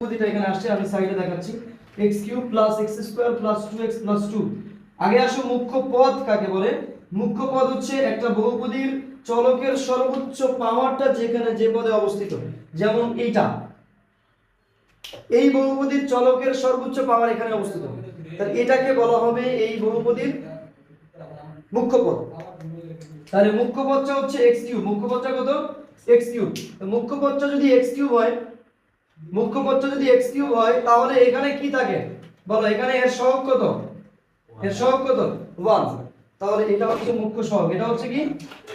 বহুপদীটা এখানে আসছে, আমি সাইডে দেখাচ্ছি। X cube plus x square plus two x plus two আগে আসো মুখ্য কাকে বলে? মুখ্য হচ্ছে একটা বহুপদীর চলকের সর্বোচ্চ পাওয়ারটা যেখানে যে পদে অবস্থিত। যেমন এইটা। এই বহুপদীর চলকের সর্বোচ্চ পাওয়ার এখানে অবস্থিত। তাহলে এটাকে বলা হবে এই বহুপদীর মুখ্য তাহলে মুখ্য হচ্ছে এক্স মুখ্য কত? এক্স কিউব মুখ্য পদটা যদি এক্স হয় মুখ্য পদটা যদি এক্স কিউব হয় তাহলে এখানে কি থাকে? বলো এখানে এর সহগ কত? এর সহগ কত? ওয়ান। তাহলে এটা হচ্ছে মুখ্য সহগ। এটা হচ্ছে কি?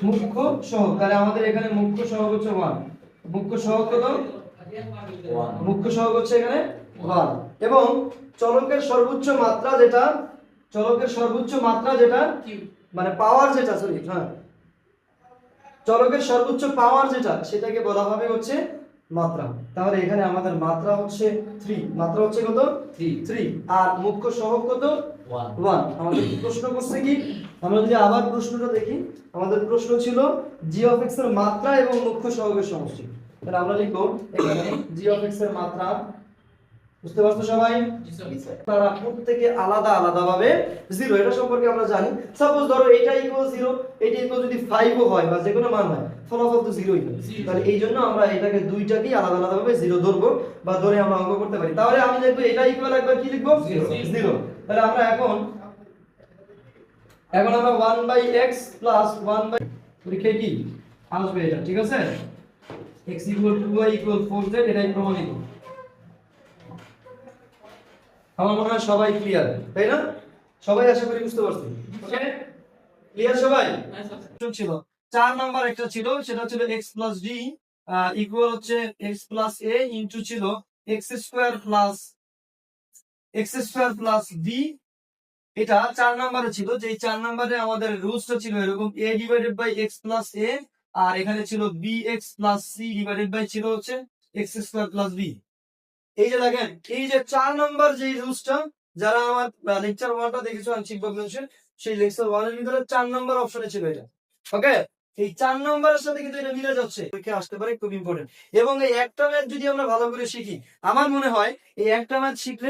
মুখ্য সহগ। তাহলে আমাদের এখানে মুখ্য সহগ হচ্ছে ওয়ান। মুখ্য সহগ কত? মুখ্য সহগ হচ্ছে এখানে ওয়ান। এবং চলকের সর্বোচ্চ মাত্রা যেটা চলকের সর্বোচ্চ মাত্রা যেটা মানে পাওয়ার যেটা সরি হ্যাঁ। চলকের সর্বোচ্চ পাওয়ার যেটা সেটাকে বলা হবে হচ্ছে মাত্রা। তাহলে এখানে আমাদের মাত্রা হচ্ছে থ্রি মাত্রা হচ্ছে কত? থ্রি থ্রি আর মুখ্য সহক কত? ওয়ান ওয়ান আমাদের প্রশ্ন করছে কি? আমরা যদি আবার প্রশ্নটা দেখি আমাদের প্রশ্ন ছিল জি অফ এক্সের মাত্রা এবং মুখ্য সহগের সমষ্টি। তাহলে আমরা লিখব এখানে জি অফ এক্সের মাত্রা বুঝতে পারছ সবাই? তারা প্রত্যেকে আলাদা আলাদা ভাবে জিরো এটা সম্পর্কে আমরা জানি। সাপোজ ধরো এটা ইকুয়াল জিরো এটা ইকুয়াল যদি ফাইভও হয় বা যে কোনো মান হয় ফলাফল তো জিরোই হয়। তাহলে এই জন্য আমরা এটাকে দুইটাকেই আলাদা আলাদা ভাবে জিরো ধরবো বা ধরে আমরা অঙ্ক করতে পারি। তাহলে আমি দেখব এটা ইকুয়াল একবার কি লিখব? জিরো তাহলে আমরা এখন এখন আমরা one by x plus one by পরীক্ষায় কি? আসবে এটা ঠিক আছে? X equal to y equal four z এটাই প্রমাণিত। আমার মনে হয় সবাই ক্লিয়ার তাই না? সবাই আশা করি বুঝতে পারছি। ওকে ক্লিয়ার সবাই? ছিল। চার নাম্বার একটা ছিল সেটা ছিল এক্স প্লাস ডি ইকুয়াল হচ্ছে এক্স প্লাস এ ইন্টু ছিল x square plus x square plus b এটা চার নাম্বারে ছিল যে চার নাম্বারে আমাদের রুলসটা ছিল এরকম a divided by x plus a আর এখানে ছিল b x plus c divided by ছিল হচ্ছে এক্স স্কোয়ার প্লাস বি এই যে দেখেন, এই যে চার নম্বর যে রুলসটা যারা আমার লেকচার ওয়ানটা দেখেছ আংশিক সেই লেকচার ওয়ানের ভিতরে চার নম্বর অপশনে ছিল এটা। ওকে এই চার নম্বরের সাথে কিন্তু এটা মিলে যাচ্ছে। পরীক্ষা আসতে পারে, খুব ইম্পর্টেন্ট এবং এই একটা ম্যাথ যদি আমরা ভালো করে শিখি, আমার মনে হয়, এই একটা ম্যাথ শিখলে